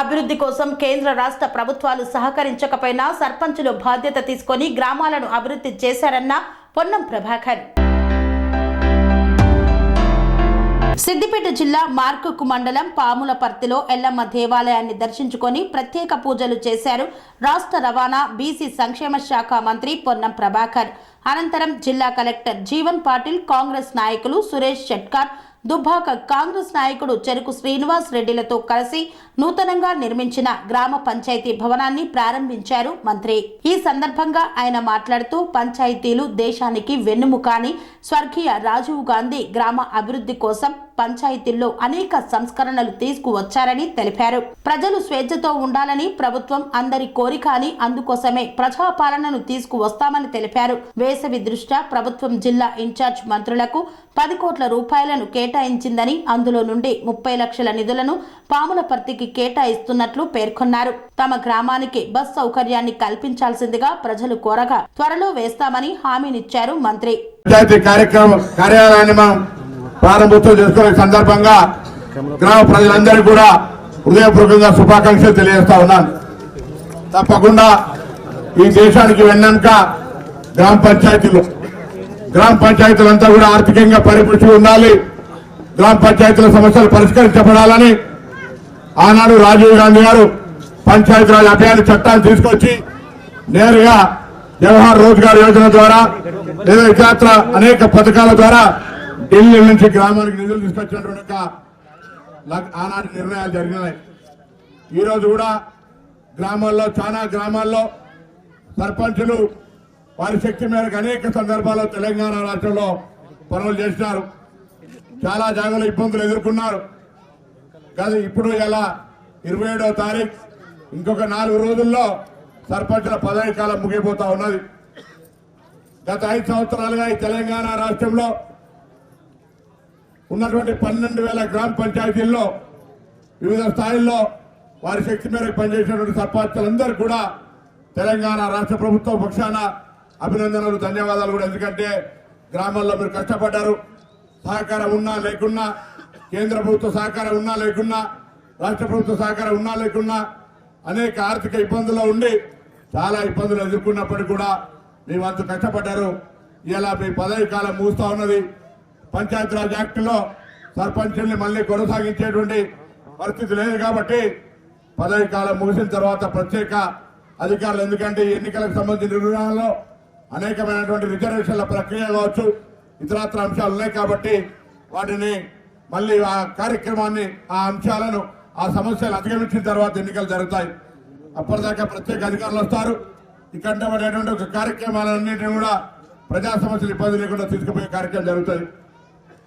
అభివృద్ధి కోసం కేంద్ర రాష్ట్ర ప్రభుత్వాలు సహకరించకపోయినా సర్పంచులు బాధ్యత తీసుకొని గ్రామాలను అభివృద్ధి చేశారన్న పొన్నం ప్రభాకర్. సిద్దిపేట జిల్లా మార్కుకు మండలం పాములపర్తిలో ఎల్లమ్మ దేవాలయాన్ని దర్శించుకొని ప్రత్యేక పూజలు చేశారు రాష్ట్ర రవాణా బీసీ సంక్షేమ శాఖ మంత్రి పొన్నం ప్రభాకర్. అనంతరం జిల్లా కలెక్టర్ జీవన్ పాటిల్ కాంగ్రెస్ నాయకులు సురేష్ షెట్కార్ దుబ్బాక కాంగ్రెస్ నాయకుడు చెరుకు శ్రీనివాస్ రెడ్డిలతో కలిసి నూతనంగా నిర్మించిన గ్రామ పంచాయతీ భవనాన్ని ప్రారంభించారు మంత్రి. ఈ సందర్భంగా ఆయన మాట్లాడుతూ పంచాయతీలు దేశానికి వెన్నుముక అని స్వర్గీయ రాజీవ్ గాంధీ గ్రామ అభివృద్ధి కోసం పంచాయతీల్లో అనేక సంస్కరణలు తీసుకువచ్చారని తెలిపారు. ప్రజలు స్వేచ్ఛతో ఉండాలని ప్రభుత్వం అందరి కోరిక అని అందుకోసమే ప్రజాపాలనను తీసుకువస్తామని తెలిపారు. వేసవి దృష్ట్యా ప్రభుత్వం జిల్లా ఇన్ఛార్జ్ మంత్రులకు పది కోట్ల రూపాయలను కేటాయించిందని అందులో నుండి ముప్పై లక్షల నిధులను పాములపర్తికి కేటాయిస్తున్నట్లు పేర్కొన్నారు. తమ గ్రామానికి బస్ సౌకర్యాన్ని కల్పించాల్సిందిగా ప్రజలు కోరగా త్వరలో వేస్తామని హామీనిచ్చారు మంత్రి. పంచాయతీ కార్యక్రమం కార్యాలయాన్ని మనం ప్రారంభోత్సవం చేసుకునే సందర్భంగా గ్రామ ప్రజలందరికీ కూడా హృదయపూర్వకంగా శుభాకాంక్షలు తెలియజేస్తా ఉన్నాను. తప్పకుండా ఈ దేశానికి వెళ్ళాక గ్రామ పంచాయతీలు. గ్రామ పంచాయతీలంతా కూడా ఆర్థికంగా పరిపుష్టి ఉండాలి. గ్రామ పంచాయతీల సమస్యలు పరిష్కరించబడాలని ఆనాడు రాజీవ్ గాంధీ గారు పంచాయతీరాజ్ అభియాన్ చట్టాన్ని తీసుకొచ్చి నేరుగా జవహర్ రోజ్గార్ యోజన ద్వారా లేదా ఇతర అనేక పథకాల ద్వారా ఢిల్లీ నుంచి గ్రామానికి నిధులు తీసుకొచ్చినటువంటి ఆనాటి నిర్ణయాలు జరిగినాయి. ఈరోజు కూడా గ్రామాల్లో చాలా గ్రామాల్లో సర్పంచులు వారి శక్తి మేరకు అనేక సందర్భాల్లో తెలంగాణ రాష్ట్రంలో పనులు చేసినారు. చాలా జాగాలో ఇబ్బందులు ఎదుర్కొన్నారు. కానీ ఇప్పుడు ఇలా ఇరవై ఏడవ తారీఖు ఇంకొక నాలుగు రోజుల్లో సర్పంచుల పదవి కాలం ముగిపోతా ఉన్నది. గత ఐదు సంవత్సరాలుగా ఈ తెలంగాణ రాష్ట్రంలో ఉన్నటువంటి పన్నెండు వేల గ్రామ పంచాయతీల్లో వివిధ స్థాయిల్లో వారి శక్తి మేరకు పనిచేసినటువంటి సర్పంచులందరూ కూడా తెలంగాణ రాష్ట్ర ప్రభుత్వం పక్షాన అభినందనలు ధన్యవాదాలు కూడా. ఎందుకంటే గ్రామాల్లో మీరు కష్టపడ్డారు. సహకారం ఉన్నా లేకున్నా కేంద్ర ప్రభుత్వ సహకారం ఉన్నా లేకున్నా రాష్ట్ర ప్రభుత్వ సహకారం ఉన్నా లేకున్నా అనేక ఆర్థిక ఇబ్బందుల్లో ఉండి చాలా ఇబ్బందులు ఎదుర్కొన్నప్పటికీ కూడా మీ వంతు కష్టపడ్డారు. ఇలా మీ పదవి కాలం మూస్తూ ఉన్నది. పంచాయతీరాజ్ యాక్టులో సర్పంచుల్ని మళ్ళీ కొనసాగించేటువంటి పరిస్థితి లేదు కాబట్టి పదవి కాలం ముగిసిన తర్వాత ప్రత్యేక అధికారులు ఎందుకంటే ఎన్నికలకు సంబంధించిన నిర్ణయాల్లో అనేకమైనటువంటి రిజర్వేషన్ల ప్రక్రియ కావచ్చు ఇతరత్ర అంశాలు ఉన్నాయి కాబట్టి వాటిని మళ్ళీ ఆ కార్యక్రమాన్ని ఆ అంశాలను ఆ సమస్యలు అధిగమించిన తర్వాత ఎన్నికలు జరుగుతాయి. అప్పటిదాకా ప్రత్యేక అధికారులు వస్తారు. ఇక్కడ పడేటువంటి ఒక కార్యక్రమాలన్నింటినీ కూడా ప్రజా సమస్యలు ఇబ్బంది లేకుండా తీసుకుపోయే కార్యక్రమం జరుగుతుంది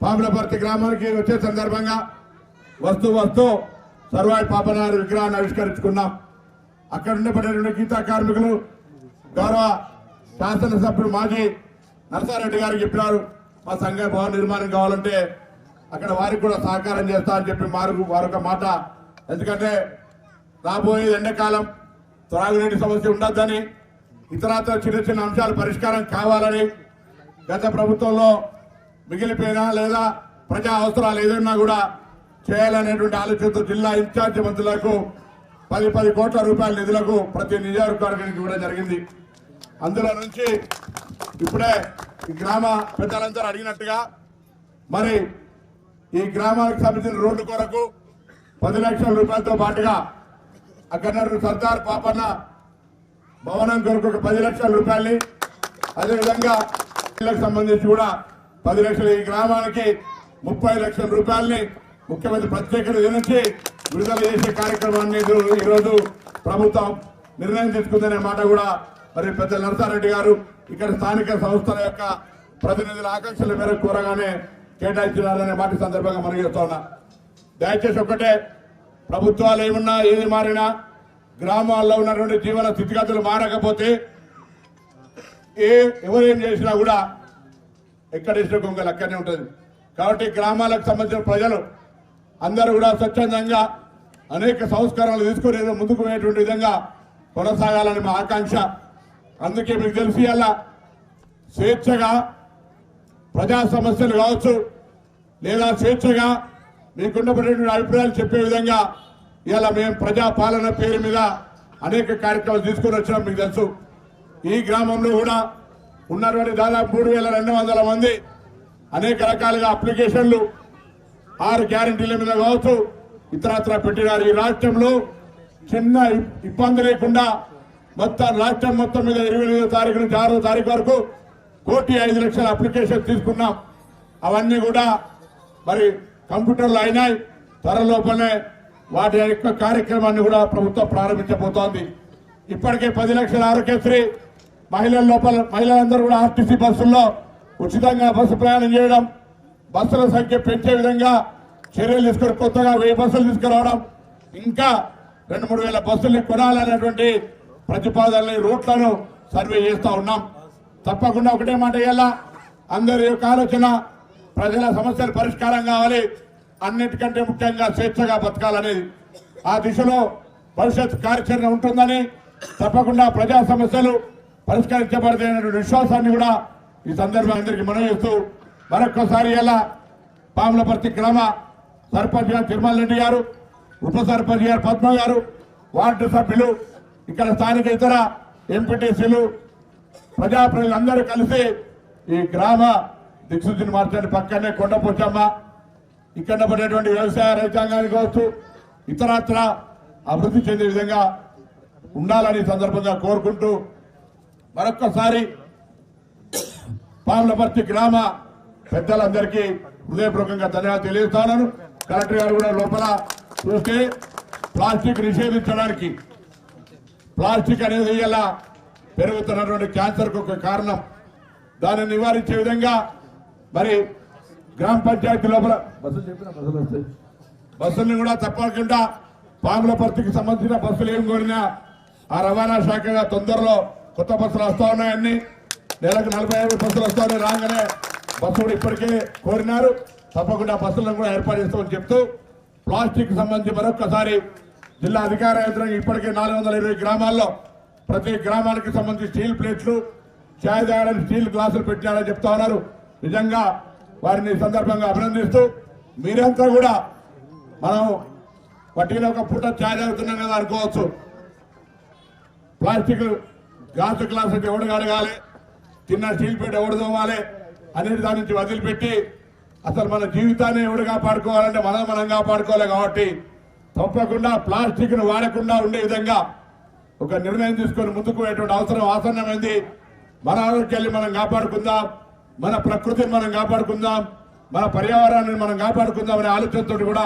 పాములపర్తి గ్రామానికి వచ్చే సందర్భంగా వస్తూ వస్తూ సర్వాయి పాపనారు విగ్రహాన్ని ఆవిష్కరించుకున్నాం. అక్కడ ఉండబడేటువంటి గీతా కార్మికులు గౌరవ శాసనసభ్యుడు మాజీ నరసారెడ్డి గారు చెప్పినారు మా సంఘ భవన నిర్మాణం కావాలంటే అక్కడ వారికి కూడా సహకారం చేస్తా అని చెప్పి మారు వారొక మాట. ఎందుకంటే రాబోయే ఎండాకాలం త్రాగునీటి సమస్య ఉండొద్దని ఇతరత్ర చిన్న చిన్న అంశాలు పరిష్కారం కావాలని గత ప్రభుత్వంలో మిగిలిపోయినా లేదా ప్రజా అవసరాలు ఏదైనా కూడా చేయాలనేటువంటి ఆలోచనతో జిల్లా ఇన్ఛార్జి మంత్రులకు పది పది కోట్ల రూపాయల నిధులకు ప్రతి నియోజకవర్గానికి కూడా జరిగింది. అందులో నుంచి ఇప్పుడే ఈ గ్రామ పెద్దలందరూ అడిగినట్టుగా మరి ఈ గ్రామానికి సంబంధించిన రోడ్డు కొరకు పది లక్షల రూపాయలతో పాటుగా అక్కడ సర్దార్ పాపన్న భవనం కొరకు ఒక పది లక్షల రూపాయలని అదేవిధంగా సంబంధించి కూడా పది లక్షల ఈ గ్రామానికి ముప్పై లక్షల రూపాయల్ని ముఖ్యమంత్రి ప్రత్యేక నుంచి విడుదల చేసే కార్యక్రమాన్ని ఈరోజు ప్రభుత్వం నిర్ణయం తీసుకుందనే మాట కూడా మరి పెద్ద నరసారెడ్డి గారు ఇక్కడ స్థానిక సంస్థల యొక్క ప్రతినిధుల ఆకాంక్షల మేరకు కోరగానే కేటాయించినారనే మాట సందర్భంగా మనం చేస్తా ఉన్నా. దయచేసి ఒక్కటే ప్రభుత్వాలు ఏమున్నా ఏది మారినా గ్రామాల్లో ఉన్నటువంటి జీవన స్థితిగతులు మారకపోతే ఏ ఎవరేం చేసినా కూడా ఎక్కడ ఇచ్చిన కొంగలు అక్కడనే ఉంటుంది. కాబట్టి గ్రామాలకు సంబంధించిన ప్రజలు అందరూ కూడా స్వచ్ఛందంగా అనేక సంస్కరణలు తీసుకుని ఏదో ముందుకు పోయేటువంటి విధంగా కొనసాగాలని మా ఆకాంక్ష. అందుకే మీకు తెలిసి అలా స్వేచ్ఛగా ప్రజా సమస్యలు కావచ్చు లేదా స్వేచ్ఛగా మీకున్నటువంటి అభిప్రాయాలు చెప్పే విధంగా ఇలా మేము ప్రజా పాలన పేరు మీద అనేక కార్యక్రమాలు తీసుకొని వచ్చినాం మీకు తెలుసు. ఈ గ్రామంలో కూడా ఉన్నటువంటి దాదాపు మూడు వేల రెండు వందల మంది అనేక రకాలుగా అప్లికేషన్లు ఆరు గ్యారంటీల మీద కావచ్చు ఇతరత్ర పెట్టినారు. ఈ రాష్ట్రంలో చిన్న ఇబ్బంది లేకుండా మొత్తం రాష్ట్రం మొత్తం మీద ఇరవై ఎనిమిదో తారీఖు నుంచి ఆరో తారీఖు వరకు కోటి ఐదు లక్షల అప్లికేషన్ తీసుకున్నాం. అవన్నీ కూడా మరి కంప్యూటర్లు అయినాయి. త్వరలోపలనే వాటి యొక్క కార్యక్రమాన్ని కూడా ప్రభుత్వం ప్రారంభించబోతోంది. ఇప్పటికే పది లక్షల ఆరోగ్యశ్రీ మహిళల లోపల మహిళలందరూ కూడా ఆర్టీసీ బస్సుల్లో ఉచితంగా బస్సు ప్రయాణం చేయడం బస్సుల సంఖ్య పెంచే విధంగా చర్యలు తీసుకొని కొత్తగా వెయ్యి బస్సులు తీసుకురావడం ఇంకా రెండు మూడు వేల బస్సుల్ని కొనాలనేటువంటి ప్రతిపాదనలు రూట్లను సర్వే చేస్తూ ఉన్నాం. తప్పకుండా ఒకటే మాట ఇయ్యాలా అందరి యొక్క ఆలోచన ప్రజల సమస్యలు పరిష్కారం కావాలి అన్నిటికంటే ముఖ్యంగా స్వేచ్ఛగా బతకాలనేది. ఆ దిశలో భవిష్యత్ కార్యాచరణ ఉంటుందని తప్పకుండా ప్రజా సమస్యలు పరిష్కరించబడతాయనే విశ్వాసాన్ని కూడా ఈ సందర్భంగా అందరికీ మనం చేస్తూ మరొక్కసారి ఎలా పాములపర్తి గ్రామ సర్పంచ్ గారు తిరుమల రెడ్డి గారు ఉప సర్పంచ్ గారు పద్మ గారు వార్డు సభ్యులు ఇక్కడ స్థానిక ఇతర ఎంపీటీసీలు ప్రజాప్రతినిధులందరూ కలిసి ఈ గ్రామ దిక్సూచిని మార్చండి. పక్కనే కొండపోచమ్మ ఇక్కడ పడేటువంటి వ్యవసాయ రైతాంగానికి కావచ్చు ఇతరత్ర అభివృద్ధి చెందే విధంగా ఉండాలని సందర్భంగా కోరుకుంటూ మరొక్కసారి పాములపర్తి గ్రామ పెద్దలందరికీ హృదయపూర్వకంగా ధన్యవాదాలు తెలియజేస్తున్నాను కలెక్టర్ గారు కూడా లోపల చూస్తే ప్లాస్టిక్ నిషేధించడానికి ప్లాస్టిక్ అనేది ఇలా పెరుగుతున్నటువంటి క్యాన్సర్కు ఒక కారణం. దాన్ని నివారించే విధంగా మరి గ్రామ పంచాయతీ లోపల బస్సులు చెప్పిన బస్సులు వస్తాయి. కూడా తప్పకుండా పాములపర్తికి సంబంధించిన బస్సులు ఏం కోరినా ఆ రవాణా శాఖగా తొందరలో కొత్త బస్సులు వస్తా ఉన్నాయన్ని నెలకు నలభై ఐదు బస్సులు వస్తా ఉన్నాయి. రాగానే బస్సు కూడా ఇప్పటికే కోరినారు. తప్పకుండా బస్సులను కూడా ఏర్పాటు చేస్తామని చెప్తూ ప్లాస్టిక్ సంబంధించి మరొక్కసారి జిల్లా అధికార యంత్రాంగం ఇప్పటికే నాలుగు వందల ఇరవై గ్రామాల్లో ప్రతి గ్రామానికి సంబంధించి స్టీల్ ప్లేట్లు ఛాయ్ తాగడానికి స్టీల్ గ్లాసులు పెట్టారని చెప్తా ఉన్నారు. నిజంగా వారిని సందర్భంగా అభినందిస్తూ మీరంతా కూడా మనం వడ్డీలో ఒక పూట ఛాయ్ తాగుతున్నాం కదా అనుకోవచ్చు. ప్లాస్టిక్ గాజు గ్లాస్ అంటే ఎవడు కడగాలి? తిన్న స్టీల్ ప్లేట్ ఎవడు తోమాలి? అనేది దాని నుంచి వదిలిపెట్టి అసలు మన జీవితాన్ని ఎవడు కాపాడుకోవాలంటే మనం మనం కాపాడుకోవాలి కాబట్టి తప్పకుండా ప్లాస్టిక్ను వాడకుండా ఉండే విధంగా ఒక నిర్ణయం తీసుకొని ముందుకు పోయేటువంటి అవసరం ఆసన్నమైంది మన ఆరోగ్యాన్ని మనం కాపాడుకుందాం మన ప్రకృతిని మనం కాపాడుకుందాం మన పర్యావరణాన్ని మనం కాపాడుకుందాం అనే ఆలోచనతో కూడా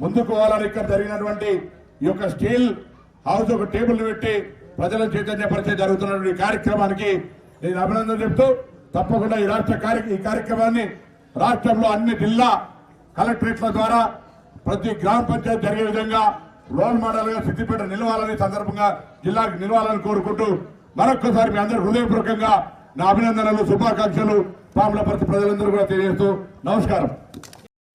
ముందుకు పోవాలని ఇక్కడ జరిగినటువంటి ఈ యొక్క స్టీల్ హౌస్ ఒక టేబుల్ పెట్టి ప్రజలను చైతన్యపరిచే జరుగుతున్నటువంటి కార్యక్రమానికి నేను అభినందన చెప్తూ తప్పకుండా ఈ రాష్ట్ర కార్య ఈ కార్యక్రమాన్ని రాష్ట్రంలో అన్ని జిల్లా కలెక్టరేట్ల ద్వారా ప్రతి గ్రామ పంచాయతీ జరిగే విధంగా రోల్ మోడల్గా సిద్దిపేట నిలవాలని సందర్భంగా జిల్లాకు నిలవాలని కోరుకుంటూ మరొక్కసారి మీ అందరూ హృదయపూర్వకంగా నా అభినందనలు శుభాకాంక్షలు పాములపర్తి ప్రజలందరూ కూడా తెలియజేస్తూ నమస్కారం.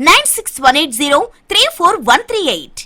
Nine six one eight zero three four one three eight